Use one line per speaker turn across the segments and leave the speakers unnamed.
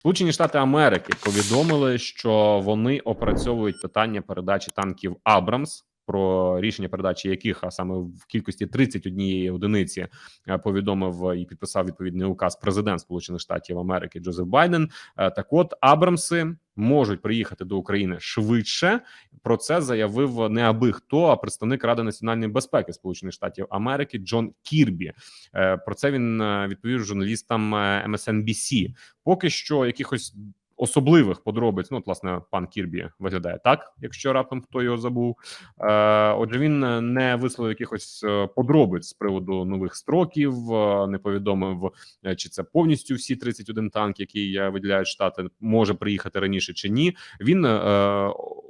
Сполучені Штати Америки повідомили, що вони опрацьовують питання передачі танків Абрамс. Про рішення передачі яких, а саме в кількості 31 одиниці, е, повідомив і підписав відповідний указ президент Сполучених Штатів Америки Джозеф Байден. Е, Так, от Абрамси можуть приїхати до України швидше. Про це заявив не аби хто, а представник Ради національної безпеки Сполучених Штатів Америки Джон Кірбі. Е, Про це він відповів журналістам MSNBC. Поки що якихось особливих подробиць. Ну, от, власне, пан Кірбі виглядає так, якщо раптом хто його забув. Е, Отже, він не висловив якихось е, подробиць з приводу нових строків, е, не повідомив, е, чи це повністю всі 31 танк, які е, виділяють штати, може приїхати раніше чи ні. Він е,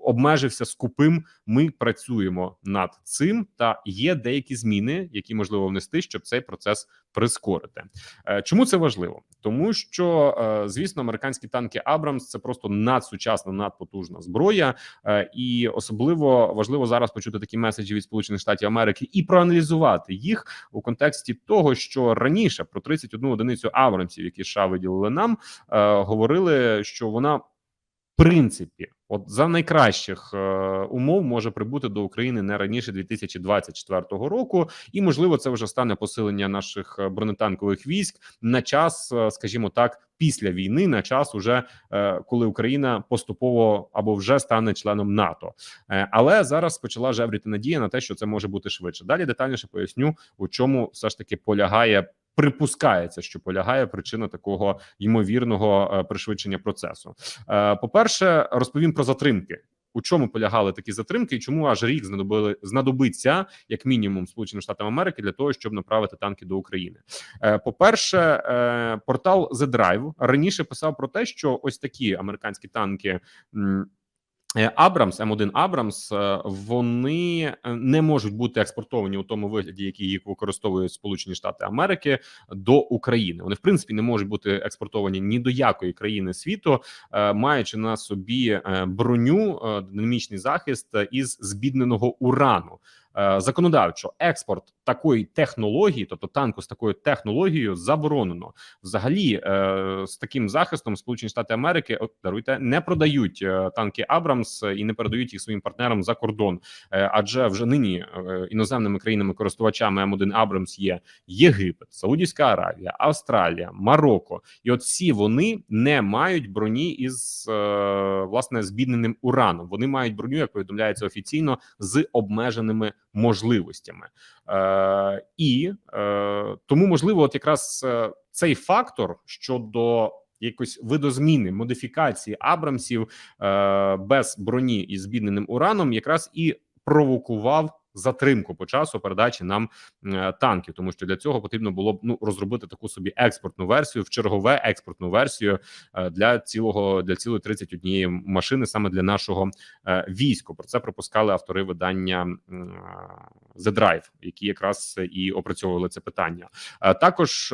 обмежився скупим. Ми працюємо над цим, та є деякі зміни, які можливо внести, щоб цей процес прискорити. Е, Чому це важливо? Тому що е, звісно, американські танки Абрамс це просто надсучасна, надпотужна зброя, Е, і особливо важливо зараз почути такі меседжі від Сполучених Штатів Америки і проаналізувати їх у контексті того, що раніше про 31 одиницю Абрамсів, які США виділили нам, говорили, що вона в принципі. От за найкращих е, умов може прибути до України не раніше 2024 року, і можливо це вже стане посилення наших е, бронетанкових військ на час, е, скажімо так, після війни, на час уже е, коли Україна поступово або вже стане членом НАТО. Е, але зараз почала жевріти надія на те, що це може бути швидше. Далі детальніше поясню, у чому все ж таки полягає. Припускається, що полягає причина такого ймовірного е, пришвидшення процесу. Е, По перше, розповім про затримки. У чому полягали такі затримки, і чому аж рік знадобили знадобиться як мінімум Сполученим Штатам Америки для того, щоб направити танки до України? Е, По перше, портал The Drive раніше писав про те, що ось такі американські танки. Е, Абрамс, М1 Абрамс, е, вони е, не можуть бути експортовані у тому вигляді, який їх використовують Сполучені Штати Америки до України. Вони в принципі не можуть бути експортовані ні до якої країни світу, маючи на собі броню, динамічний захист із збідненого урану. Е, Законодавчо експорт такої технології, тобто танку з такою технологією, заборонено. Взагалі, е, з таким захистом Сполучені Штати Америки даруйте не продають е, танки Абрамс і не передають їх своїм партнерам за кордон. Адже вже нині іноземними країнами користувачами М1 Абрамс є Єгипет, Саудівська Аравія, Австралія, Марокко, і от всі вони не мають броні із власне збідненим ураном. Вони мають броню, як повідомляється офіційно, з обмеженими можливостями. Е, і е, тому можливо, от якраз е, цей фактор щодо якось видозміни модифікації Абрамсів е, без броні із збідненим ураном, якраз і провокував. Затримку по часу передачі нам е, танків, тому що для цього потрібно було б ну розробити таку собі експортну версію, в чергове експортну версію е, для цілого для цілої 31 машини, саме для нашого е, війську. Про це пропускали автори видання The Drive, які якраз і опрацьовували це питання. Також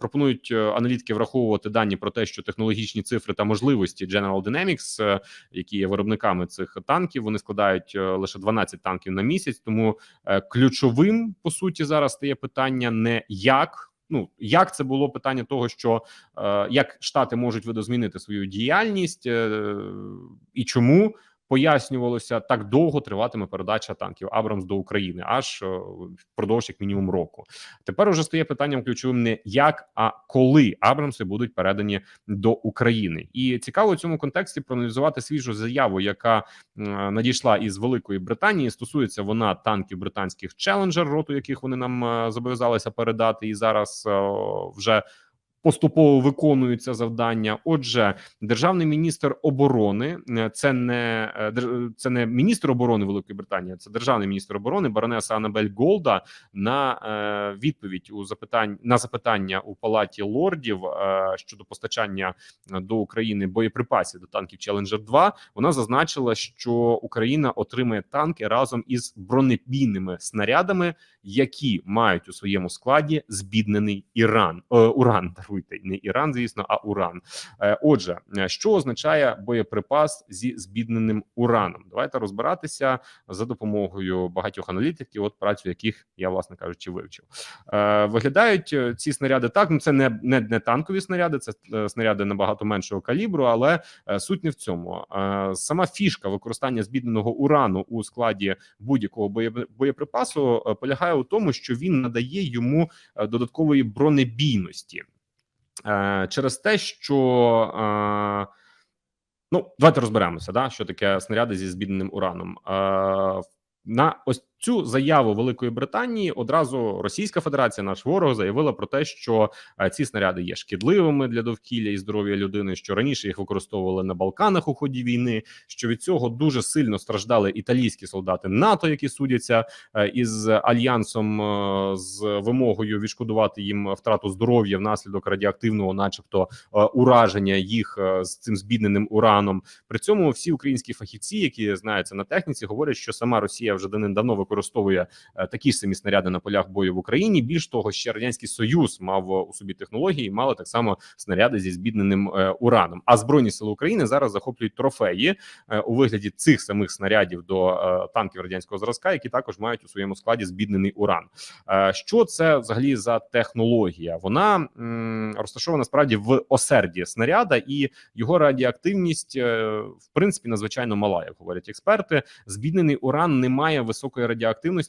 пропонують аналітики враховувати дані про те, що технологічні цифри та можливості General Dynamics, які є виробниками цих танків, вони складають лише 12 танків на місяць. Тому е, ключовим по суті зараз стає питання не як. Ну як це було питання того, що е, як штати можуть видозмінити свою діяльність, е, і чому пояснювалося так довго триватиме передача танків Абрамс до України, аж е, впродовж як мінімум року. Тепер уже стає питанням ключовим не як, а коли Абрамси будуть передані до України. І цікаво у цьому контексті проаналізувати свіжу заяву, яка е, надійшла із Великої Британії. Стосується вона танків британських Челенджер, роту яких вони нам е, зобов'язалися передати, і зараз вже. Поступово виконуються завдання. Отже, державний міністр оборони е, це не е, це не міністр оборони Великої Британії, це державний міністр оборони баронеса Анабель Голда на е, відповідь у запитань на запитання у палаті лордів е, щодо постачання е, до України боєприпасів до танків Challenger 2 Вона зазначила, що Україна отримає танки разом із бронебійними снарядами, які мають у своєму складі збіднений Іран е, уран. Даруйте. не Іран, звісно, а уран. Е, Отже, е, що означає боєприпас зі збідненим ураном? Давайте розбиратися за допомогою багатьох аналітиків, от працю яких я, власне кажучи, вивчив. Е, Виглядають ці снаряди так. Ну це не, не, не танкові снаряди, це снаряди набагато меншого калібру, але суть не в цьому. Сама фішка використання збідненого урану у складі будь-якого боє- боєприпасу полягає у тому, що він надає йому додаткової бронебійності через те, що е, ну давайте розберемося, да, що таке снаряди зі збідненим ураном. Е, на ось цю заяву Великої Британії одразу Російська Федерація, наш ворог, заявила про те, що е, ці снаряди є шкідливими для довкілля і здоров'я людини. Що раніше їх використовували на Балканах у ході війни. Що від цього дуже сильно страждали італійські солдати НАТО, які судяться е, із альянсом е, з вимогою відшкодувати їм втрату здоров'я внаслідок радіоактивного, начебто, ураження їх з цим збідненим ураном. При цьому всі українські фахівці, які знаються на техніці, говорять, що сама Росія вже давним-давно використовує е, такі ж самі снаряди на полях бою в Україні. Більш того, ще радянський союз мав у собі технології, і мали так само снаряди зі збідненим е, ураном. А збройні сили України зараз захоплюють трофеї е, у вигляді цих самих снарядів до танків радянського зразка, які також мають у своєму складі збіднений уран. Що це взагалі за технологія? Вона розташована справді в осерді снаряда, і його радіоактивність в принципі надзвичайно мала, як говорять експерти. Збіднений уран не має високої радіоактивності,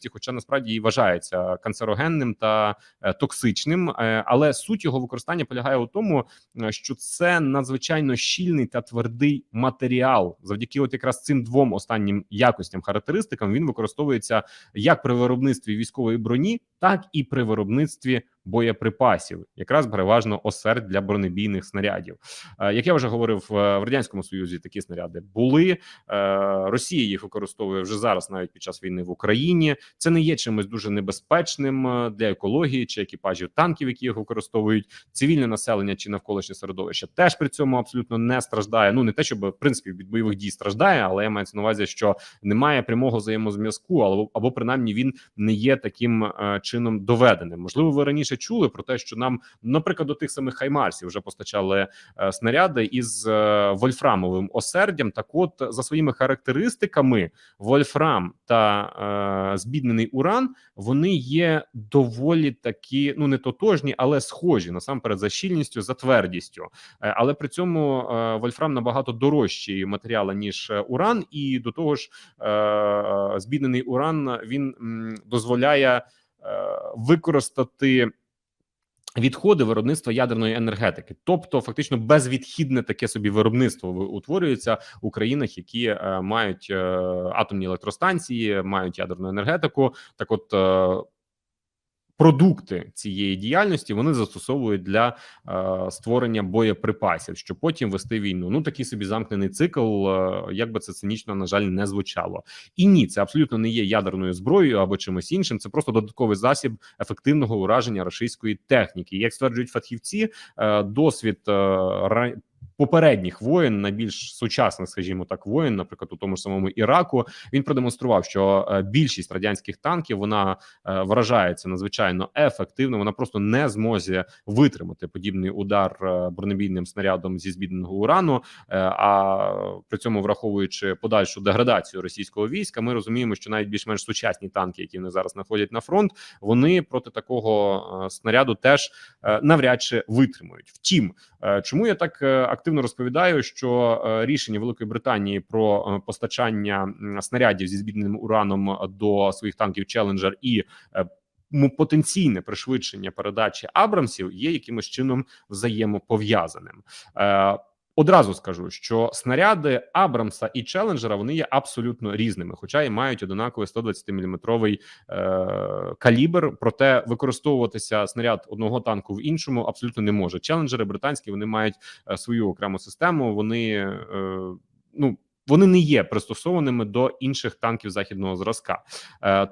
хоча насправді і вважається канцерогенним та е, токсичним. Е, Але суть його використання полягає у тому, е, що це надзвичайно щільний та твердий матеріал. Завдяки, от якраз цим двом останнім якостям характеристикам він використовується як при виробництві військової броні, так і при виробництві боєприпасів, якраз переважно осерд для бронебійних снарядів. Е, Як я вже говорив, е, в радянському союзі такі снаряди були. Е, Росія їх використовує вже зараз, навіть під час війни в Україні. Це не є чимось дуже небезпечним для екології чи екіпажів танків, які їх використовують. Цивільне населення чи навколишнє середовище теж при цьому абсолютно не страждає. Ну не те, щоб в принципі від бойових дій страждає, але я маю на увазі, що немає прямого взаємозв'язку, або або принаймні він не є таким чином доведеним. Можливо, ви раніше чули про те, що нам, наприклад, до тих самих хаймарсів вже постачали е, снаряди із е, вольфрамовим осердям. Так, от за своїми характеристиками, вольфрам та е, збіднений уран вони є доволі такі, ну не тотожні, але схожі насамперед за щільністю, за твердістю. Е, Але при цьому е, вольфрам набагато дорожчий матеріал ніж уран, і до того ж, е, збіднений уран він м, дозволяє використати. Відходи виробництва ядерної енергетики, тобто фактично безвідхідне таке собі виробництво ви- утворюється у країнах, які е, мають е, атомні електростанції, мають ядерну енергетику. Так, от е, продукти цієї діяльності вони застосовують для е, створення боєприпасів, щоб потім вести війну. Ну такий собі замкнений цикл, е, як би це цинічно на жаль не звучало. І ні, це абсолютно не є ядерною зброєю або чимось іншим. Це просто додатковий засіб ефективного ураження рашистської техніки. Як стверджують фахівці, е, досвід е, Попередніх воєн, найбільш сучасних, скажімо так, воєн, наприклад, у тому ж самому Іраку, він продемонстрував, що е, більшість радянських танків вона е, вражається надзвичайно ефективно. Вона просто не зможе витримати подібний удар е, бронебійним снарядом зі збідненого урану. А при цьому, враховуючи подальшу деградацію російського війська, ми розуміємо, що навіть більш-менш сучасні танки, які вони зараз знаходять на фронт, вони проти такого снаряду теж навряд чи витримають. Втім, чому я так е, активно розповідаю, що е, рішення Великої Британії про е, постачання снарядів зі збідненим ураном до своїх танків Челенджер і е, потенційне пришвидшення передачі Абрамсів є якимось чином взаємопов'язаним. Одразу скажу, що снаряди Абрамса і Челенджера вони є абсолютно різними, хоча і мають одинаковий 120 мм е, калібр. Проте використовуватися снаряд одного танку в іншому абсолютно не може. Челенджери британські вони мають е, свою окрему систему. Вони е, ну. Вони не є пристосованими до інших танків західного зразка,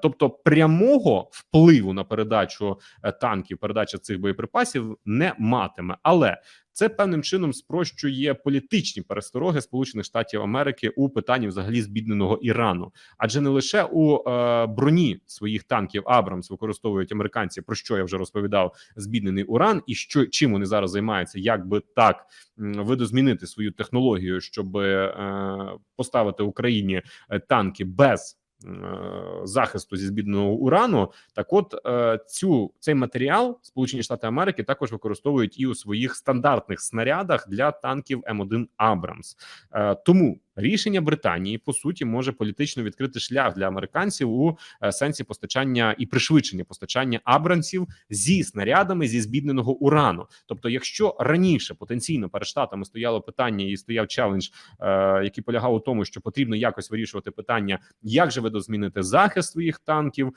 тобто прямого впливу на передачу танків, передача цих боєприпасів не матиме. Але це певним чином спрощує політичні перестороги Сполучених Штатів Америки у питанні взагалі збідненого Ірану, адже не лише у е, броні своїх танків Абрамс використовують американці, про що я вже розповідав, збіднений уран, і що чим вони зараз займаються, як би так видозмінити свою технологію, щоб е, поставити Україні е, танки без. Е, Захисту зі збідного урану, так от е, цю цей матеріал Сполучені Штати Америки також використовують і у своїх стандартних снарядах для танків М1 Абрамс. Е, тому рішення Британії по суті може політично відкрити шлях для американців у е, сенсі постачання і пришвидшення постачання Абрамсів зі снарядами зі збідненого урану. Тобто, якщо раніше потенційно перед штатами стояло питання і стояв челендж, е, який полягав у тому, що потрібно якось вирішувати питання, як же видозмінити захист своїх танків, е,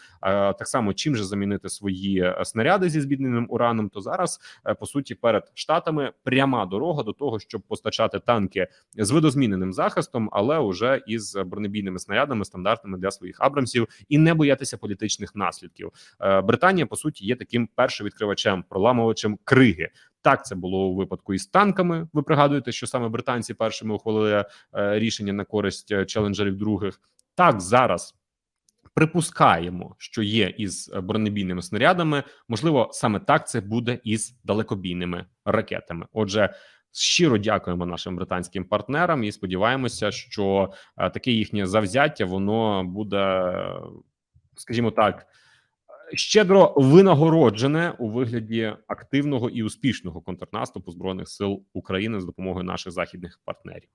так само чим же замінити свої снаряди зі збідненим ураном, то зараз по суті перед штатами пряма дорога до того, щоб постачати танки з видозміненим захистом, але уже із бронебійними снарядами стандартними для своїх абрамсів, і не боятися політичних наслідків. Е, Британія по суті є таким першовідкривачем, проламувачем криги. Так це було у випадку із танками. Ви пригадуєте, що саме британці першими ухвалили е, рішення на користь е, челенджерів других. Так зараз припускаємо, що є із бронебійними снарядами. Можливо, саме так це буде із далекобійними ракетами. Отже. Щиро дякуємо нашим британським партнерам і сподіваємося, що е, таке їхнє завзяття воно буде, скажімо так, щедро винагороджене у вигляді активного і успішного контрнаступу збройних сил України з допомогою наших західних партнерів.